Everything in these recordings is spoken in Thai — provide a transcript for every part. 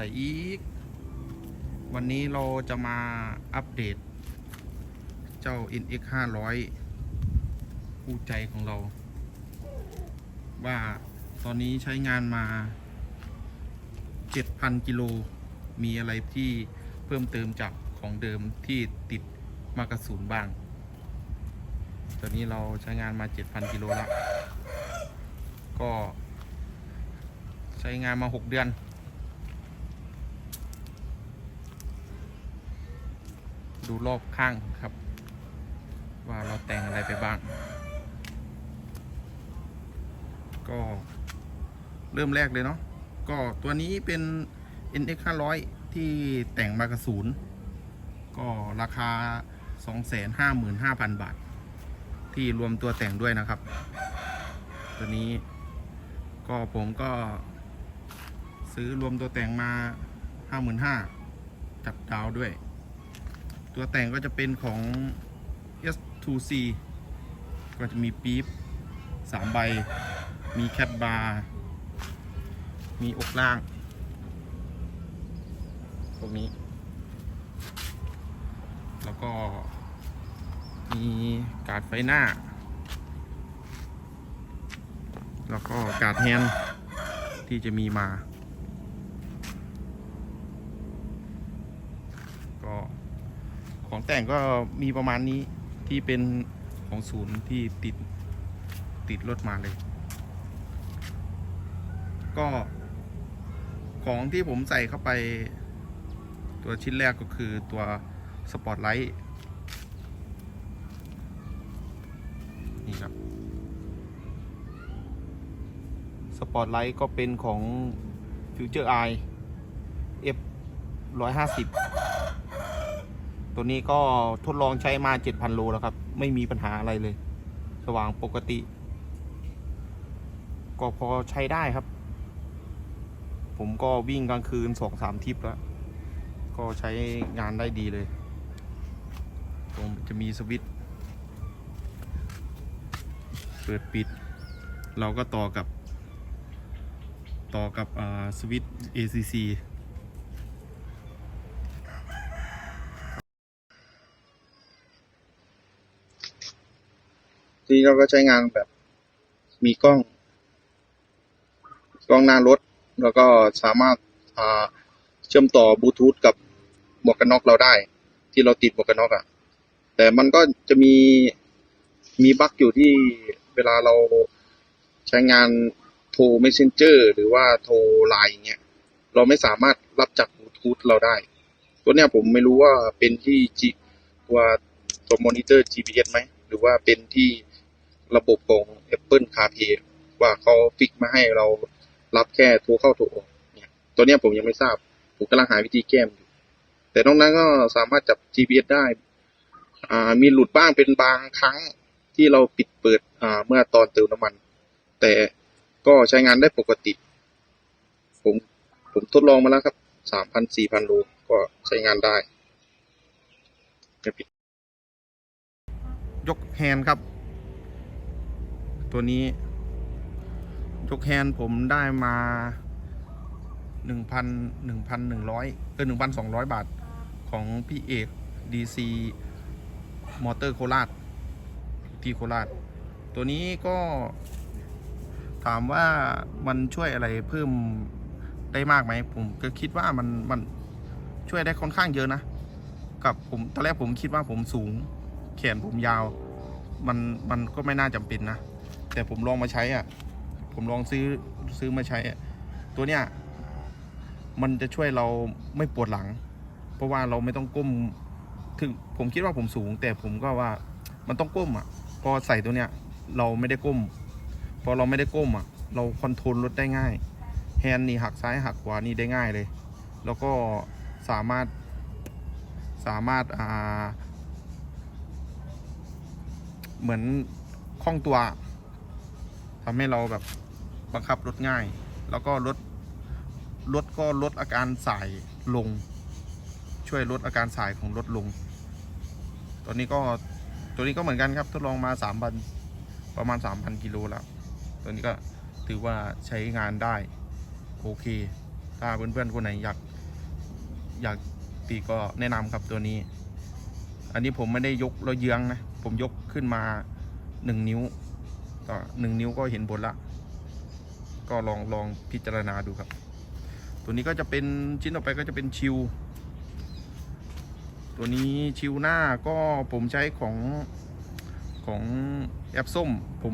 ใส่อีก วันนี้เราจะมาอัปเดต เจ้า NX 500คู่ใจของเรา ว่าตอนนี้ใช้งานมา 7,000 กิโล มีอะไรที่เพิ่มเติมจากของเดิมที่ติดมากระสุนบ้าง ตอนนี้เราใช้งานมา 7,000 กิโลแล้ว ก็ใช้งานมา 6 เดือน ดูรอบข้างครับ ว่าเราแต่งอะไรไปบ้าง ก็เริ่มแรกเลยเนาะก็ตัวนี้เป็น NX 500 ที่แต่งมากระสุนก็ราคา 255,000 บาท ที่รวมตัวแต่งด้วยนะครับ ตัวนี้ก็ผมก็ซื้อรวมตัวแต่งมา 55,000จับดาวด้วย ตัวแต่งก็จะเป็นของ S2C ก็จะมีปี๊บ3ใบ มีแคปบาร์ มีอกล่างตรงนี้ แล้วก็ มีการ์ดไฟหน้า แล้วก็การ์ดแฮนด์ที่จะมีมา ก็ ของแต่งก็มีประมาณนี้ที่เป็นของศูนย์ที่ติดติดรถมาเลย ก็ของที่ผมใส่เข้าไป ตัวชิ้นแรกก็คือตัวสปอตไลท์นี่ครับสปอตไลท์ก็เป็นของ Future Eye F 150 ตัวนี้ก็ทดลองใช้มา 7,000 โลแล้วครับ ไม่มีปัญหาอะไรเลย สว่างปกติ ก็พอใช้ได้ครับ ผมก็วิ่งกลางคืน 2-3 ทริปแล้ว ก็ใช้งานได้ดีเลย ตรงจะมีสวิตช์เปิดปิด เราก็ต่อกับ ต่อกับสวิตช์ ACC ที นี้เราก็ใช้งานแบบ มีกล้อง กล้องหน้ารถ แล้วก็สามารถเชื่อมต่อบลูทูธกับหมวกกันน็อกเราได้ ที่เราติดหมวกกันน็อกอะ่ะ แต่มันก็จะมีมีบั๊กอยู่ที่เวลาเราใช้งานโทร messenger หรือว่าโทรไลน์อย่างเงี้ยเราไม่สามารถรับจากบลูทูธเราได้ ตัวเนี้ยผมไม่รู้ว่าเป็นที่ G ตัวตัวมอนิเตอร์ GPS ไหม หรือว่าเป็นที่ ระบบของ Apple CarPlay ว่าเขาฟิกมาให้เรารับแค่โทรเข้าโทรออกเนี่ยตัวเนี้ยผมยังไม่ทราบ ผมกำลังหาวิธีแก้มอยู่ แต่นอกนั้นก็สามารถจับ GPS ได้ อ่า มีหลุดบ้างเป็นบางครั้งที่เราปิดเปิด อ่า เมื่อตอนเติมน้ำมัน แต่ก็ใช้งานได้ปกติ ผมผมทดลองมาแล้วครับสามพันสี่พันโลก็ใช้งานได้ ยกแฮน์ครับ ตัวนี้ ยกแฮนผมได้มาหนึ่งพันหนึ่งพันหนึ่งร้อยเออหนึ่งพันสองร้อยบาทของพี่เอก DC มอเตอร์โคราชที่โคราช ตัวนี้ก็ถามว่ามันช่วยอะไรเพิ่มได้มากไหมผมก็คิดว่ามันมันช่วยได้ค่อนข้างเยอะนะ กับผมตอนแรกผมคิดว่าผมสูง แขนผมยาว มันมันก็ไม่น่าจำเป็นนะ แต่ผมลองมาใช้อะ ผมลองซื้อซื้อมาใช้อะตัวเนี้ยมันจะช่วยเราไม่ปวดหลัง เพราะว่าเราไม่ต้องก้ม ถึงผมคิดว่าผมสูง แต่ผมก็ว่ามันต้องก้มอะ พอใส่ตัวเนี้ยเราไม่ได้ก้ม พอเราไม่ได้ก้มอะ เราคอนโทรลรถได้ง่าย แฮนด์นี่หักซ้ายหักขวานี่ได้ง่ายเลย แล้วก็สามารถสามารถอ่าเหมือนคล่องตัว ทำให้เราแบบบังคับรถง่าย แล้วก็ลดรถก็ลดอาการสายลง ช่วยลดอาการสายของรถลง ตัวนี้ก็ตัวนี้ก็เหมือนกันครับทดลองมาสามพันประมาณสามพันกิโลแล้ว ตัวนี้ก็ถือว่าใช้งานได้โอเค ถ้าเพื่อนๆคนไหนอยากอยากตีก็แนะนำครับตัวนี้ อันนี้ผมไม่ได้ยกแล้วเยื้องนะ ผมยกขึ้นมาหนึ่งนิ้ว ก็หนึ่งนิ้วก็เห็นผลละ ก็ลองลองพิจารณาดูครับ ตัวนี้ก็จะเป็นชิ้นต่อไปก็จะเป็นชิว ตัวนี้ชิวหน้าก็ผมใช้ของของแอปส้ม ผม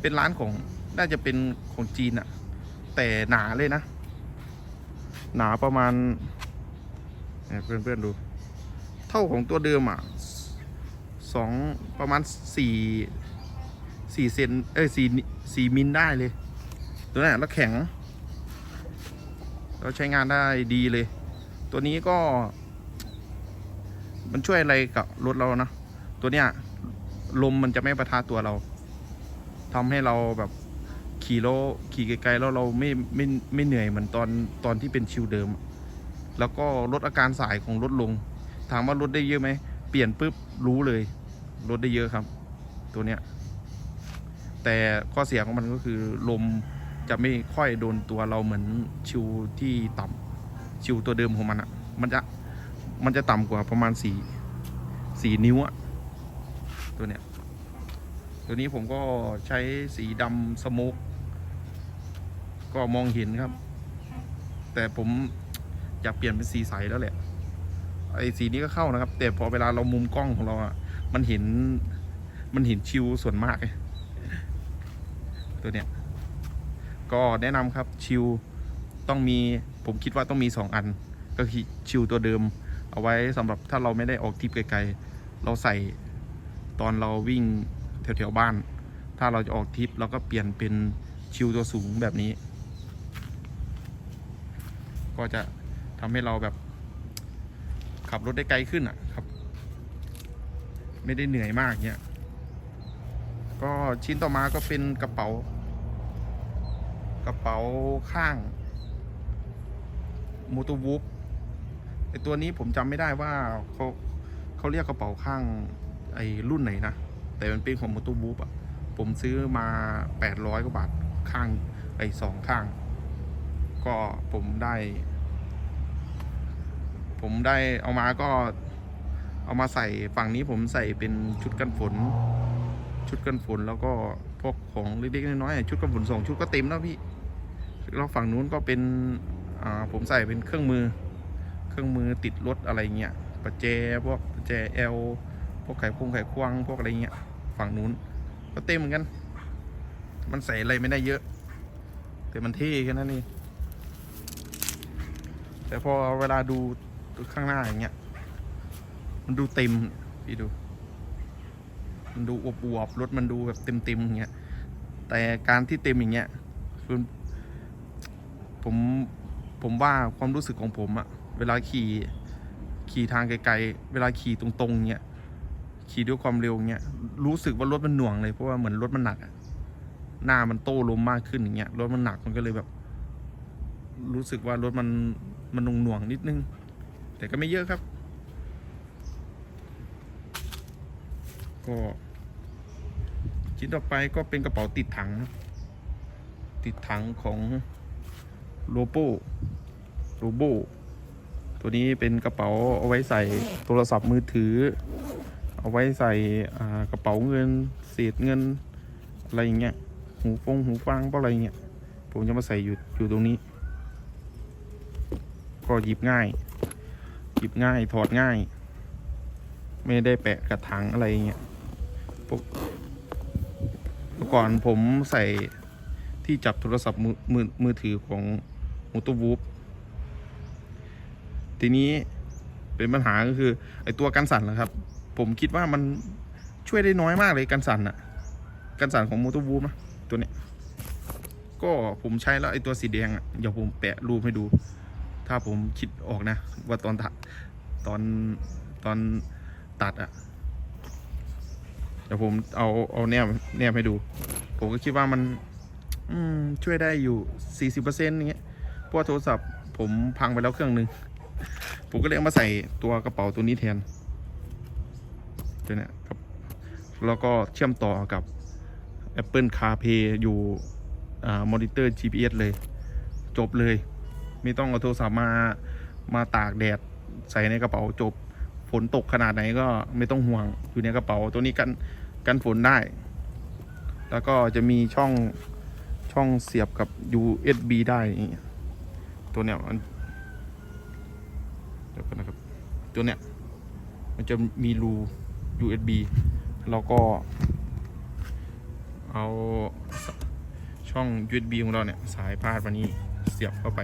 เป็นร้านของน่าจะเป็นของจีนอะแต่หนาเลยนะ หนาประมาณเนี่ยเพื่อนๆดู เท่าของตัวเดิมอะสองประมาณสี่ สี่เซนเอ้ยสี่สี่มิลได้เลย ตัวนั้นแล้วแข็ง เราใช้งานได้ดีเลย ตัวนี้ก็ มันช่วยอะไรกับรถเรานะ ตัวเนี้ยลมมันจะไม่ประทะตัวเราทำให้เราแบบขี่แล้วขี่ไกลๆแล้วเราไม่ไม่ไม่เหนื่อยเหมือนตอนตอนที่เป็นชิวเดิม แล้วก็ลดอาการสายของรถลง ถามว่าลดได้เยอะไหม เปลี่ยนปุ๊บรู้เลยลดได้เยอะครับ ตัวเนี้ย แต่ข้อเสียของมันก็คือลมจะไม่ค่อยโดนตัวเราเหมือนชิวที่ต่ำชิวตัวเดิมของมันอะมันจะมันจะต่ำกว่าประมาณสี่สี่นิ้วอะตัวเนี้ยตัวนี้ผมก็ใช้สีดำสโมกก็มองเห็นครับ แต่ผมอยากเปลี่ยนเป็นสีใสแล้วแหละไอ้สีนี้ก็เข้านะครับ แต่พอเวลาเรามุมกล้องของเราอะมันเห็นมันเห็นชิวส่วนมากไง ตัวเนี้ยก็แนะนำครับชิวต้องมีผมคิดว่าต้องมีสองอัน ก็คือชิวตัวเดิม เอาไว้สำหรับถ้าเราไม่ได้ออกทริปไกลๆ เราใส่ตอนเราวิ่งแถวๆบ้าน ถ้าเราจะออกทริปเราก็เปลี่ยนเป็นชิวตัวสูงแบบนี้ ก็จะทำให้เราแบบขับรถได้ไกลขึ้นอะครับ ไม่ได้เหนื่อยมากเนี่ยก็ชิ้นต่อมาก็เป็นกระเป๋า กระเป๋าข้างมูตูวูฟไอตัวนี้ผมจำไม่ได้ว่าเขาเขาเรียกกระเป๋าข้างไอรุ่นไหนนะ แต่มันเป็นของมูตูวูฟอะผมซื้อมา 800 กว่าบาทข้างไอสองข้าง ก็ผมได้ ผมได้เอามาก็เอามาใส่ฝั่งนี้ผมใส่เป็นชุดกันฝน ชุดกันฝนแล้วก็ พวกของเล็กๆน้อยๆชุดกันฝนสองชุดก็เต็มแล้วพี่แล้วฝั่งนู้นก็เป็นผมใส่เป็นเครื่องมือ เครื่องมือติดรถอะไรเงี้ยประแจพวกประแจเอลพวกไขควงไขควงพวกอะไรเงี้ยฝั่งนู้นก็เต็มเหมือนกัน มันใส่อะไรไม่ได้เยอะ แต่มันเท่แค่นั้นเองแต่พอเวลาดูข้างหน้าอย่างเงี้ย มันดูเต็มพี่ดู มันดูอวบๆรถมันดูแบบเต็มๆอย่างเงี้ยแต่การที่เต็มอย่างเงี้ยคือผมผมว่าความรู้สึกของผมอะเวลาขี่ขี่ทางไกลๆ เวลาขี่ตรงๆเงี้ยขี่ด้วยความเร็วเงี้ยรู้สึกว่ารถมันหน่วงเลยเพราะว่าเหมือนรถมันหนักอะหน้ามันโต้ลมมากขึ้นอย่างเงี้ยรถมันหนักมันก็เลยแบบ รู้สึกว่ารถมันมันหน่วงๆนิดนึง แต่ก็ไม่เยอะครับ ก็ชิ้นต่อไปก็เป็นกระเป๋าติดถัง ติดถังของโลโบโลโบตัวนี้เป็นกระเป๋าเอาไว้ใส่โทรศัพท์มือถือ เอาไว้ใส่กระเป๋าเงินเศษเงินอะไรอย่างเงี้ยหูฟงหูฟังเพราะอะไรเงี้ยผมจะมาใส่อยู่อยู่ตรงนี้ ก็หยิบง่ายหยิบง่ายถอดง่าย ไม่ได้แปะกระถางอะไรเงี้ย มื่อก่อนผมใส่ที่จับโทรศัพท์มือมือมือถือของมูตูวูฟทีนี้เป็นปัญหาก็คือ ไอตัวกันสั่นนะครับ ผมคิดว่ามันช่วยได้น้อยมากเลยกันสั่นอะกันสั่นของมูตูวูฟนะตัวเนี้ยก็ผมใช้แล้วไอตัวสีแดงอะเดี๋ยวผมแปะรูปให้ดู ถ้าผมคิดออกนะ ว่าตอนตัดตอนตอนตัดอะ ดี๋ยวผมเอาเอาแนบแนบให้ดู ผมก็คิดว่ามัน อืมช่วยได้อยู่สี่สิบเปอร์เซ็นต์เงี้ยเพราะว่าโทรศัพท์ผมพังไปแล้วเครื่องหนึ่งผมก็เลยเอามาใส่ตัวกระเป๋าตัวนี้แทนตัวเนี้ยครับ แล้วก็เชื่อมต่อกับ Apple CarPlay อยู่อ่ามอนิเตอร์ GPS เลย จบเลย ไม่ต้องเอาโทรศัพท์มามาตากแดดใส่ในกระเป๋าจบฝนตกขนาดไหนก็ไม่ต้องห่วงอยู่ในกระเป๋าตัวนี้กัน กันฝนได้ แล้วก็จะมีช่องช่องเสียบกับ USB ได้ ตัวเนี้ยมันเดี๋ยวกันนะครับ ตัวเนี้ยมันจะมีรู USB แล้วก็ เอาช่อง USB ของเราเนี่ย สายพาดมานี้เสียบเข้าไป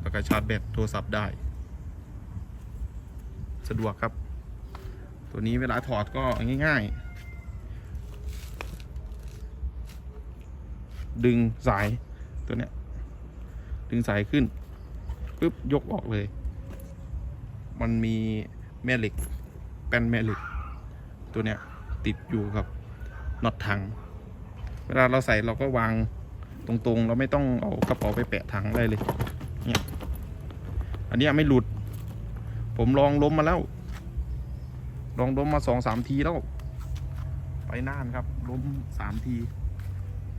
แล้วก็ชาร์จแบตโทรศัพท์ได้ สะดวกครับ ตัวนี้เวลาถอดก็ง่าย ๆ ดึงสายตัวเนี้ยดึงสายขึ้นปุ๊บยกออกเลย มันมีแม่เหล็กแป้นแม่เหล็ก ตัวเนี้ยติดอยู่กับน็อตถัง เวลาเราใส่เราก็วางตรงๆ เราไม่ต้องเอากระเป๋าไปแปะถังได้เลยเนี่ยอันนี้ไม่หลุด ผมลองล้มมาแล้ว ลองล้มมาสองสามทีแล้ว ไปน่านครับล้มสามที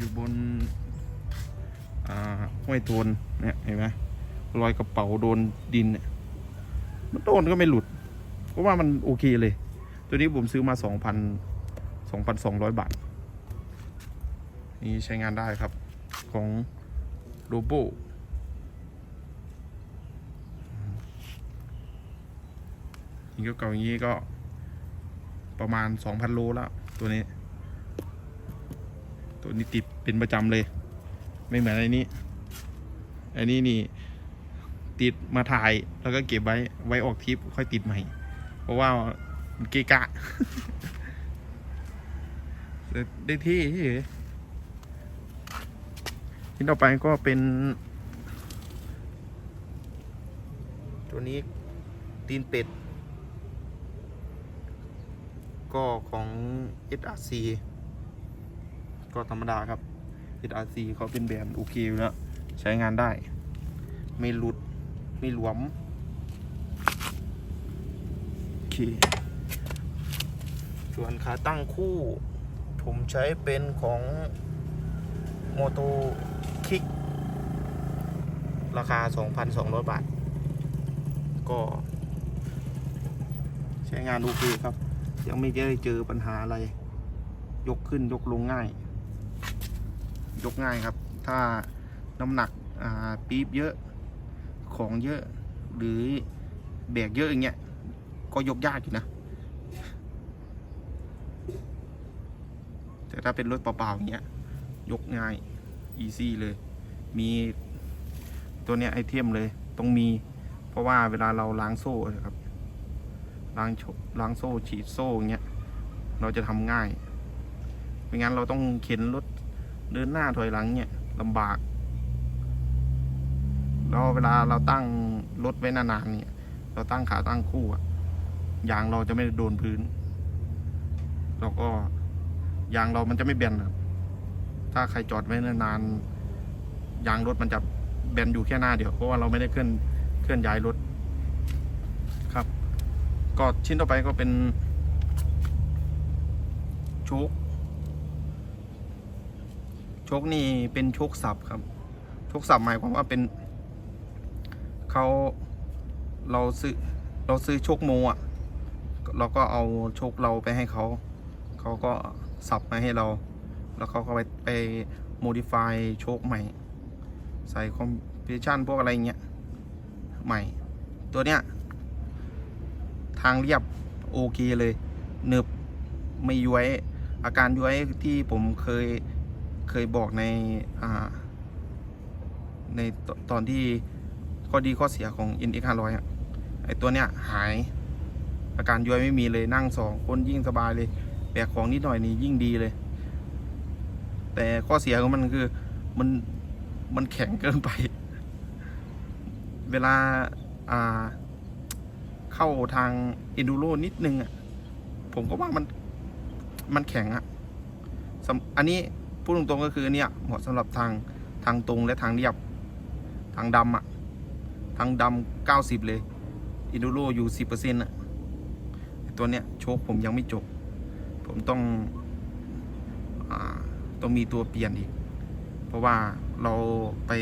อยู่บนห้วยโทนเนี่ยเห็นไหมรอยกระเป๋าโดนดินเนี่ยมันโดนก็ไม่หลุดเพราะว่ามันโอเคเลย ตัวนี้ผมซื้อมาสองพันสองพันสองร้อยบาท นี่ใช้งานได้ครับของโ o โบยิงเก่าๆอย่างนี้ก็ประมาณ 2,000 โลแล้วตัวนี้ ตัวนี้ติดเป็นประจำเลย ไม่เหมือนไอ้นี้ไอ้นี้นี่ ติดมาถ่ายแล้วก็เก็บไว้ไว้ออกทริปค่อยติดใหม่ เพราะว่ามันเกะกะได้ที่เฉยชิ้นต่อไปก็เป็น ตัวนี้ตีนเป็ด ก็ของ SRC ก็ธรรมดาครับ SRC เขาเป็นแบรนด์โอเคอยู่แล้วใช้งานได้ ไม่หลุด ไม่หลวม โอเค ส่วนขาตั้งคู่ ผมใช้เป็นของโมโตคิก ราคา 2,200 บาท ก็ ใช้งานโอเคครับ ยังไม่ได้เจอปัญหาอะไร ยกขึ้นยกลงง่าย ยกง่ายครับ ถ้าน้ำหนักปี๊บเยอะของเยอะหรือแบกเยอะอย่างเงี้ยก็ยกยากอยู่นะ แต่ถ้าเป็นรถเปล่าๆอย่างเงี้ยยกง่ายอีซี่เลย มีตัวเนี้ยไอเทมเลยต้องมี เพราะว่าเวลาเราล้างโซ่นะครับล้างล้างโซ่ฉีดโซ่อย่างเงี้ยเราจะทำง่ายไม่งั้นเราต้องเข็นรถ เดินหน้าถอยหลังเนี่ยลำบากแล้วเวลาเราตั้งรถไว้นานๆเนี่ย เราตั้งขาตั้งคู่อะยางเราจะไม่โดนพื้น แล้วก็ยางเรามันจะไม่แบนครับถ้าใครจอดไว้นานๆยางรถมันจะแบนอยู่แค่หน้าเดียวเพราะว่าเราไม่ได้เคลื่อนเคลื่อนย้ายรถครับ ก็ชิ้นต่อไปก็เป็นโชคโชคนี่เป็นโชคสับครับโชคสับหมายความว่าเป็นเขาเราซื้อเราซื้อโชคโมอะเราก็เอาโชคเราไปให้เขาเขาก็สับมาให้เรา แล้วเขาก็ไปไปโมดิฟายโชคใหม่ ใส่คอมพิวชันพวกอะไรเงี้ยใหม่ ตัวเนี้ย ทางเรียบโอเคเลยหนึบไม่ย้วยอาการย้วยที่ผมเคย เคยบอกในอ่าในตอนที่ข้อดีข้อเสียของ NX 500อะไอตัวเนี้ยหาย อาการย้วยไม่มีเลยนั่งสองคนยิ่งสบายเลย แบกของนิดหน่อยนี่ยิ่งดีเลย แต่ข้อเสียของมันคือมันมันแข็งเกินไป เวลาอ่าเข้าทางอินดูโรนิดนึงอะผมก็ว่ามันมันแข็งอะอันนี้ พูดตรงๆก็คือเนี่ยเหมาะสำหรับทางทางตรงและทางเรียบ ทางดำอะทางดำเก้าสิบเลยอินดูโรอยู่สิบเปอร์เซ็นต์อะตัวเนี้ยโชคผมยังไม่จบ ผมต้องอ่าต้องมีตัวเปลี่ยนอีก เพราะว่าเราไป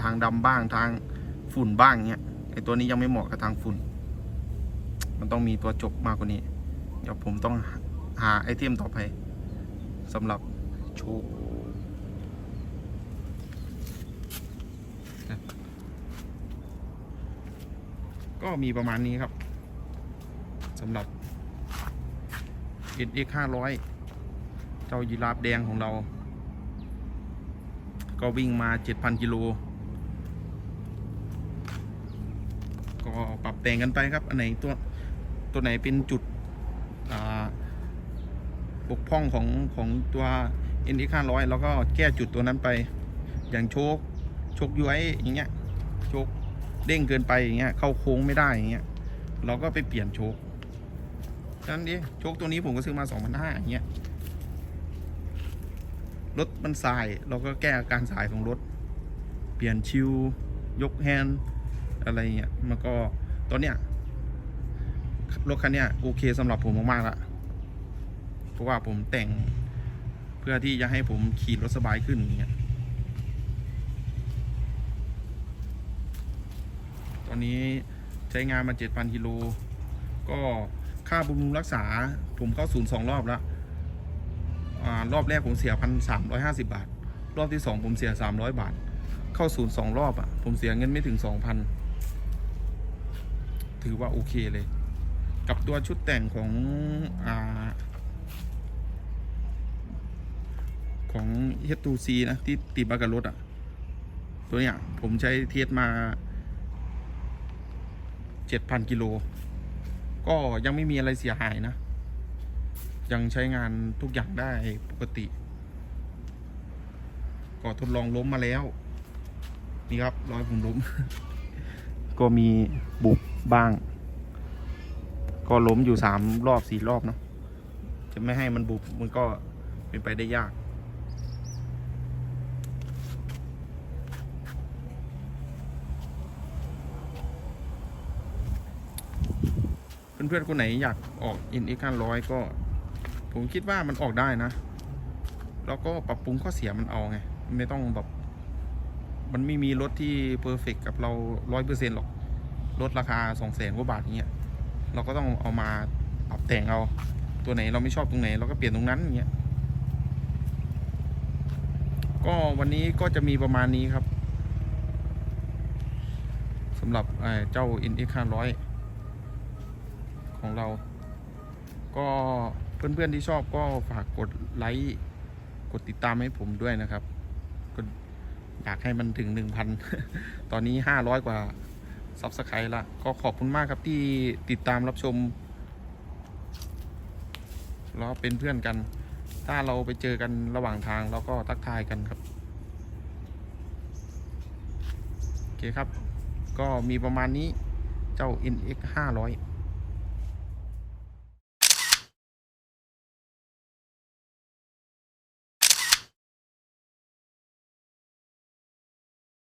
ทางดำบ้างทางฝุ่นบ้างเงี้ยไอตัวนี้ยังไม่เหมาะกับทางฝุ่น มันต้องมีตัวจบมากกว่านี้ เดี๋ยวผมต้องหาไอเทมต่อไปสำหรับโชว์ ก็มีประมาณนี้ครับสำหรับ NX 500เจ้ายีราฟแดงของเรา ก็วิ่งมา 7,000 กิโล ก็ปรับแต่งกันไปครับ อันไหนตัวตัวไหนเป็นจุดบกพร่องของของตัว NX 500 แล้วก็แก้จุดตัวนั้นไป อย่างโชค โชคย้วยอย่างเงี้ย เด้งเกินไปอย่างเงี้ยเข้าโค้งไม่ได้อย่างเงี้ยเราก็ไปเปลี่ยนโชคฉะนั้นเองโชคตัวนี้ผมก็ซื้อมา2,500อย่างเงี้ยรถมันสายเราก็แก้อาการสายของรถ เปลี่ยนชิวยกแฮนด์อะไรเงี้ยมันก็ตอนเนี้ยรถคันเนี้ยโอเคสำหรับผมมากๆละเพราะว่าผมแต่งเพื่อที่จะให้ผมขี่รถสบายขึ้นอย่างเงี้ย อนนี้ใช้งานมา 7,000กิโลก็ค่าบำรุงรักษาผมเข้าศูนย์สองรอบแล้วอรอบแรกผมเสียพันสามร้อยห้าสิบาท รอบที่สองผมเสียสามร้อยบาท เข้าศูนย์สองรอบอะ่ะ ผมเสียเงินไม่ถึงสองพันถือว่าโอเคเลย กับตัวชุดแต่งของอ่าของเฮตูซีนะ ที่ติดมากับรถอะ่ะ ตัวเนี้ยผมใช้เทียสมา เจ็ดพันกิโล ก็ยังไม่มีอะไรเสียหายนะ ยังใช้งานทุกอย่างได้ปกติ ก็ทดลองล้มมาแล้ว นี่ครับรอยผมล้ม ก็มีบุบบ้าง ก็ล้มอยู่สามรอบสี่รอบเนาะจะไม่ให้มันบุบมันก็เป็นไปได้ยาก เพื่อนๆคนไหนอยากออก NX 500 ก็ ผมคิดว่ามันออกได้นะ แล้วก็ปรับปรุงข้อเสียมันเอาไง ไม่ต้องแบบ มันไม่มีรถที่เพอร์เฟกกับเราร้อยเปอร์เซ็นต์หรอก รถราคาสองแสนกว่าบาทเงี้ย เราก็ต้องเอามาปรับแต่งเอา ตัวไหนเราไม่ชอบตรงไหน เราก็เปลี่ยนตรงนั้นเงี้ย ก็วันนี้ก็จะมีประมาณนี้ครับสำหรับเอ่อเจ้า NX 500 ของเรา ก็เพื่อนๆที่ชอบก็ฝากกดไลค์กดติดตามให้ผมด้วยนะครับก็อยากให้มันถึง 1,000 ตอนนี้ 500 กว่าซับสไครต์ละก็ขอบคุณมากครับที่ติดตามรับชมแล้วเป็นเพื่อนกัน ถ้าเราไปเจอกันระหว่างทางเราก็ทักทายกันครับ โอเคครับ ก็มีประมาณนี้เจ้า NX 500